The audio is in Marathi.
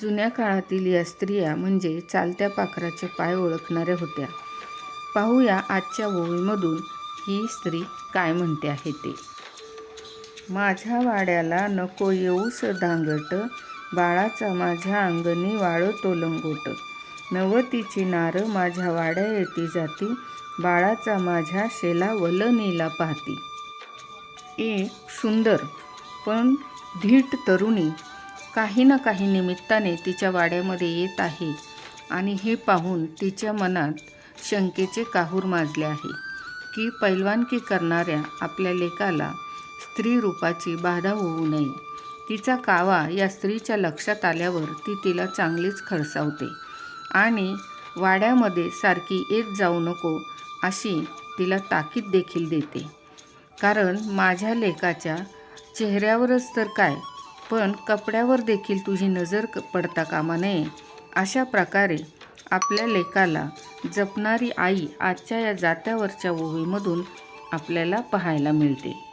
जुन्या काळातील या स्त्रिया म्हणजे चालत्या पाखराचे पाय ओळखणाऱ्या होत्या. पाहूया आजच्या ओळीमधून ही स्त्री काय म्हणते आहे ते. माझ्या वाड्याला नको येऊस दांगट बाळाचा माझ्या अंगणी वाळतो लंगोट. नवतीची नार माझ्या वाड्या येती जाती बाळाचा माझ्या शेला वलनीला पाहती. एक सुंदर पण धीट तरुणी काही ना काही निमित्ताने तिच्या वाड्यामध्ये येत आहे आणि हे पाहून तिच्या मनात शंकेचे काहूर माजले आहे की पैलवानकी करणाऱ्या आपल्या लेकाला स्त्री रूपाची बाधा होऊ नये. तिचा कावा या स्त्रीच्या लक्षात आल्यावर ती तिला चांगलीच खडसावते. आणि वाड्यामध्ये सारखी येत जाऊ नको अशी तिला ताकीद देखील देते. कारण माझ्या लेकाच्या चेहऱ्यावरच तर काय पण कपड्यावर देखील तुझी नजर क- पडता कामा नये. अशा प्रकारे आपल्या लेकाला जपणारी आई आजच्या या जात्यावरच्या ओवीमधून आपल्याला पाहायला मिळते.